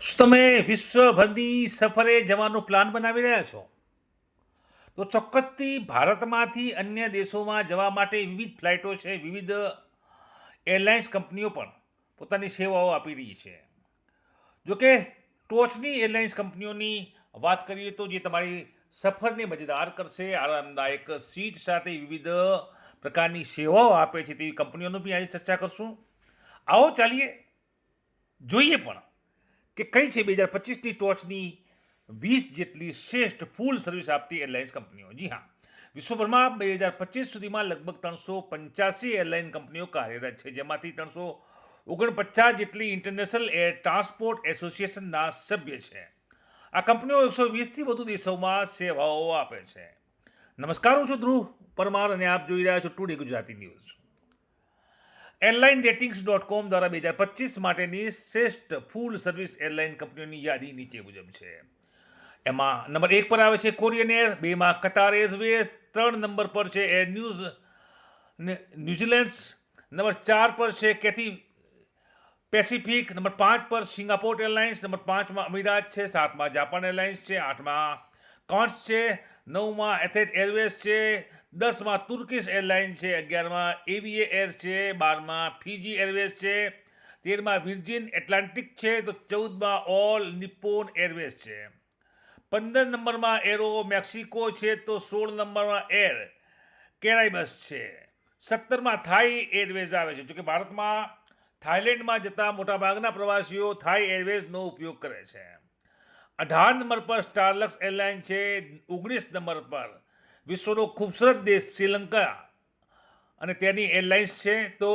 શું તમે વિશ્વભરની સફરે જવાનો પ્લાન બનાવી રહ્યા છો? તો ચોક્કસથી ભારતમાંથી અન્ય દેશોમાં જવા માટે વિવિધ ફ્લાઇટો છે, વિવિધ એરલાઇન્સ કંપનીઓ પણ પોતાની સેવાઓ આપી રહી છે. જોકે ટોચની એરલાઇન્સ કંપનીઓની વાત કરીએ તો જે તમારી સફરને મજેદાર કરશે, આરામદાયક સીટ સાથે વિવિધ પ્રકારની સેવાઓ આપે છે તેવી કંપનીઓનું બી આજે ચર્ચા કરશું. આવો ચાલીએ, જોઈએ પણ. કે કઈ છે બે હજાર પચીસની ટોચની વીસ જેટલી શ્રેષ્ઠ ફૂલ સર્વિસ આપતી એરલાઇન્સ કંપનીઓ? જી હા. વિશ્વભરમાં બે હજાર પચીસ સુધીમાં લગભગ ત્રણસો પંચ્યાસી એરલાઇન કંપનીઓ કાર્યરત છે, જેમાંથી ત્રણસો ઓગણપચાસ જેટલી ઇન્ટરનેશનલ એર ટ્રાન્સપોર્ટ એસોસિએશનના સભ્ય છે. આ કંપનીઓ એકસો વીસથી વધુ દેશોમાં સેવાઓ આપે છે. નમસ્કાર, હું છું ધ્રુવ પરમાર અને આપ જોઈ રહ્યા છો today Gujarati news. Airline ratings dot com દ્વારા બે હજાર પચીસ માટેની શ્રેષ્ઠ ફૂલ સર્વિસ એરલાઇન કંપનીઓની યાદી નીચે મુજબ છે. એમાં નંબર એક પર આવે છે કોરિયન એર, બેમાં કતાર એરવેઝ, ત્રણ નંબર પર છે એર ન્યૂઝ ન્યૂઝીલેન્ડ્સ, નંબર ચાર પર છે કેથી પેસિફિક, નંબર પાંચ પર સિંગાપોર એરલાઇન્સ, નંબર પાંચમાં અમીરાત છે, સાતમાં જાપાન એરલાઇન્સ છે, આઠમાં કોન્સ છે, નવમાં એથેટ એરવેઝ છે દસમાં તુર્કિશ એરલાઇન છે, અગિયારમાં એવીએ એર છે, બારમાં ફીજી એરવેઝ છે, તેરમાં વિર્જિન એટલાન્ટિક છે, તો ચૌદમાં ઓલ નિપ્પોન એરવેઝ છે. પંદર નંબરમાં એરો મેક્સિકો છે, તો સોળ નંબરમાં એર કેરાઇબસ છે. સત્તરમાં થાઈ એરવેઝ આવે છે, જોકે ભારતમાં થાઇલેન્ડમાં જતા મોટાભાગના પ્રવાસીઓ થાઈ એરવેઝનો ઉપયોગ કરે છે. અઢાર નંબર પર સ્ટારલક્સ એરલાઇન છે, ઓગણીસ નંબર પર વિશ્વનો ખૂબસૂરત દેશ શ્રીલંકા. અને તેની એરલાઇન્સ છે તો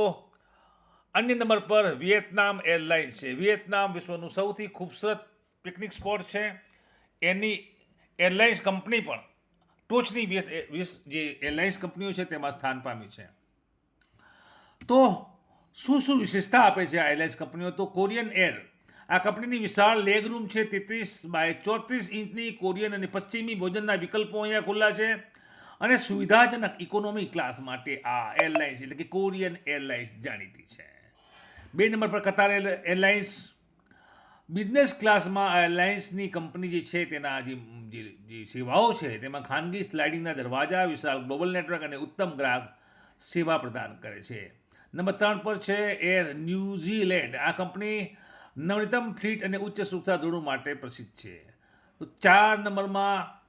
અન્ય નંબર પર વિયેતનામ એરલાઇન્સ છે. વિયેતનામ વિશ્વનું સૌથી ખૂબસૂરત પિકનિક સ્પોટ છે. એની એરલાઇન્સ કંપની પણ ટોચની જે એરલાઇન્સ કંપનીઓ છે તેમાં સ્થાન પામી છે. તો શું શું વિશેષતા આપે છે આ એરલાઇન્સ કંપનીઓ? તો કોરિયન એર. આ કંપનીની વિશાળ લેગ રૂમ છે, તેત્રીસ બાય ચોત્રીસ ઇંચની કોરિયન અને પશ્ચિમી ભોજનના વિકલ્પો અહીંયા ખુલ્લા છે. અને સુવિધાજનક ઇકોનોમી ક્લાસ માટે આ એરલાઇન્સ એટલે કે કોરિયન એરલાઇન્સ જાણીતી છે. બે નંબર પર કતાર એરલાઇન્સ બિઝનેસ ક્લાસમાં એરલાઇન્સની કંપની જે છે તેના જે જે સેવાઓ છે તેમાં ખાનગી સ્લાઇડિંગના દરવાજા, વિશાળ ગ્લોબલ નેટવર્ક અને ઉત્તમ ગ્રાહક સેવા પ્રદાન કરે છે. નંબર ત્રણ પર છે એર ન્યૂઝીલેન્ડ આ કંપની નવીનતમ ફ્લીટ અને ઉચ્ચ સુરક્ષા ધોરણો માટે પ્રસિદ્ધ છે. ચાર નંબરમાં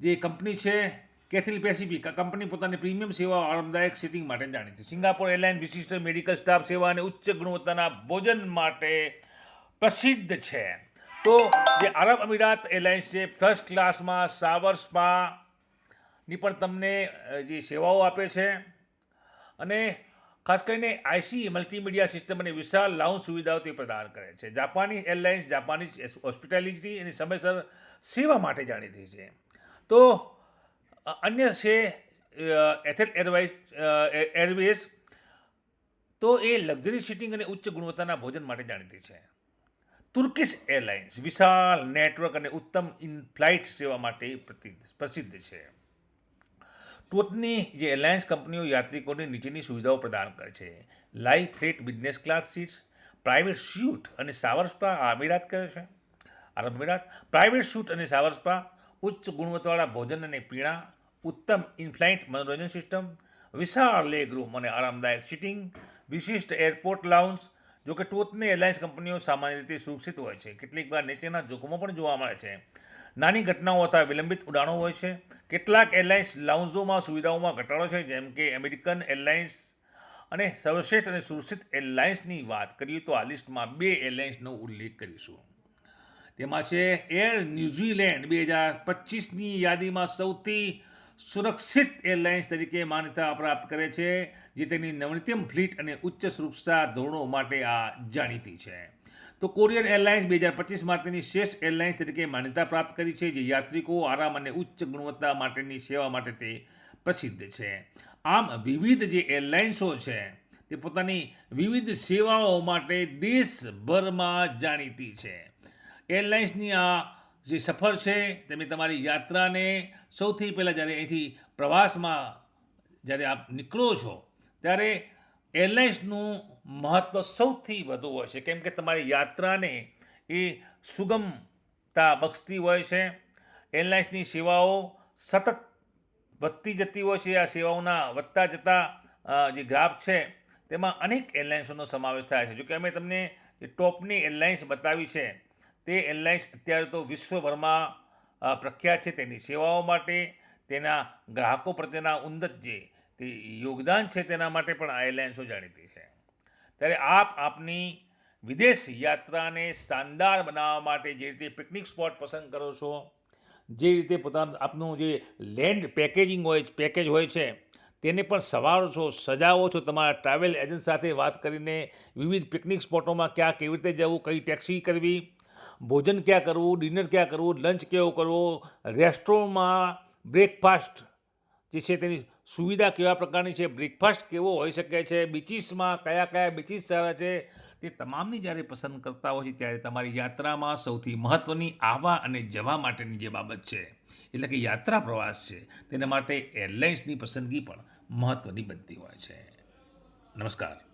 જે કંપની છે કેથિલ પેસિફિક કંપની પોતાની પ્રીમિયમ સેવા આરામદાયક સિટિંગ માટે જાણીતી છે. સિંગાપોર એરલાઇન વિશિષ્ટ મેડિકલ સ્ટાફ સેવા અને ઉચ્ચ ગુણવત્તાના ભોજન માટે પ્રસિદ્ધ છે. તો જે આરબ અમીરાત એરલાઇન્સ છે ફર્સ્ટ ક્લાસમાં સાવર સ્પાની પણ તમને જે સેવાઓ આપે છે. અને ખાસ કરીને આઈસી મલ્ટીમીડિયા સિસ્ટમ અને વિશાળ લાઉન્જ સુવિધાઓ તે પ્રદાન કરે છે. જાપાની એરલાઇન્સ જાપાની હોસ્પિટાલિટી અને સમયસર સેવા માટે જાણીતી છે. તો અન્ય છે એથેલ એરવાઇઝ એરવેઝ, તો એ લક્ઝરી સીટિંગ અને ઉચ્ચ ગુણવત્તાના ભોજન માટે જાણીતી છે. તુર્કિશ એરલાઇન્સ વિશાળ નેટવર્ક અને ઉત્તમ ઇન ફ્લાઇટ સેવા માટે પ્રસિદ્ધ છે. ટોચની જે એરલાઇન્સ કંપનીઓ યાત્રિકોને નીચેની સુવિધાઓ પ્રદાન કરે છે. Lie flat business class seats, private suite અને સાવર સ્પા આ અમીરાત કરે છે. આરબ અમીરાત, પ્રાઇવેટ સ્યુટ અને સાવર સ્પા ઉચ્ચ ગુણવત્તાવાળા ભોજન અને પીણા ઉત્તમ ઇનફ્લાઇટ મનોરંજન સિસ્ટમ, વિશાળ લેગ રૂમ અને આરામદાયક સિટિંગ, વિશિષ્ટ એરપોર્ટ લાઉન્સ, જો કે ટોચની એરલાઇન્સ કંપનીઓ સામાન્ય રીતે સુરક્ષિત હોય છે. કેટલીક વાર નીચેના જોખમો પણ જોવા મળે છે. નાની ઘટનાઓ અથવા વિલંબિત ઉડાણો હોય છે. કેટલાક એરલાઇન્સ લાઉન્ઝોમાં સુવિધાઓમાં ઘટાડો છે, જેમ કે અમેરિકન એરલાઇન્સ અને સર્વશ્રેષ્ઠ અને સુરક્ષિત એરલાઇન્સની વાત કરીએ તો આ લિસ્ટમાં બે એરલાઇન્સનો ઉલ્લેખ કરીશું. તેમાં છે એર ન્યૂઝીલેન્ડ બે હજાર પચીસની યાદીમાં સૌથી સુરક્ષિત એરલાઇન્સ તરીકે માન્યતા પ્રાપ્ત કરે છે, જે તેની નવીનતમ ફ્લીટ અને ઉચ્ચ સુરક્ષા ધોરણો માટે આ જાણીતી છે. તો કોરિયન એરલાઇન્સ બે હજાર પચીસ માટેની શ્રેષ્ઠ એરલાઇન્સ તરીકે માન્યતા પ્રાપ્ત કરી છે, જે યાત્રિકો આરામ અને ઉચ્ચ ગુણવત્તા માટેની સેવા માટે તે પ્રસિદ્ધ છે. આમ વિવિધ જે એરલાઇન્સો છે, તે પોતાની વિવિધ સેવાઓ માટે દેશભરમાં જાણીતી છે. એરલાઇન્સની આ જે સફર છે તમે તમારી યાત્રાને સૌથી પહેલાં જ્યારે અહીંથી પ્રવાસમાં જ્યારે આપ નીકળો છો, ત્યારે એરલાઇન્સનું મહત્ત્વ સૌથી વધુ હોય છે. કેમ કે તમારી યાત્રાને એ સુગમતા બક્ષતી હોય છે. એરલાઇન્સની સેવાઓ સતત વધતી જતી હોય છે. આ સેવાઓના વધતા જતા જે ગ્રાફ છે, તેમાં અનેક એરલાઇન્સોનો સમાવેશ થાય છે. જોકે અમે તમને જે ટોપની એરલાઇન્સ બતાવી છે તે એરલાઇન્સ અત્યારે તો વિશ્વભરમાં પ્રખ્યાત છે. તેની સેવાઓ માટે, તેના ગ્રાહકો પ્રત્યેના ઉન્નત જે, તે યોગદાન છે તેના માટે પણ આ એરલાઇન્સો જાણીતી છે. ત્યારે આપ આપની વિદેશ યાત્રાને શાનદાર બનાવવા માટે જે રીતે પિકનિક સ્પોટ પસંદ કરો છો, જે રીતે પોતાનું, આપનું જે લેન્ડ પેકેજિંગ હોય, પેકેજ હોય છે, તેને પણ સવારો છો, સજાવો છો. તમારા ટ્રાવેલ એજન્ટ સાથે વાત કરીને વિવિધ પિકનિક સ્પોટોમાં ક્યાં કેવી રીતે જવું, કઈ ટેક્સી કરવી ભોજન ક્યાં કરવું ડિનર ક્યાં કરવું લંચ કેવો કરવો રેસ્ટોરન્ટમાં બ્રેકફાસ્ટ જે છે તેની સુવિધા કેવા પ્રકારની છે બ્રેકફાસ્ટ કેવો હોઈ શકે છે બીચીસમાં કયા કયા બીચીસ સારા છે, તે તમામની જ્યારે પસંદ કરતા હોય છે, ત્યારે તમારી યાત્રામાં સૌથી મહત્ત્વની આવવા અને જવા માટેની જે બાબત છે, એટલે કે યાત્રા પ્રવાસ છે, તેના માટે એરલાઇન્સની પસંદગી પણ મહત્ત્વની બનતી હોય છે. નમસ્કાર.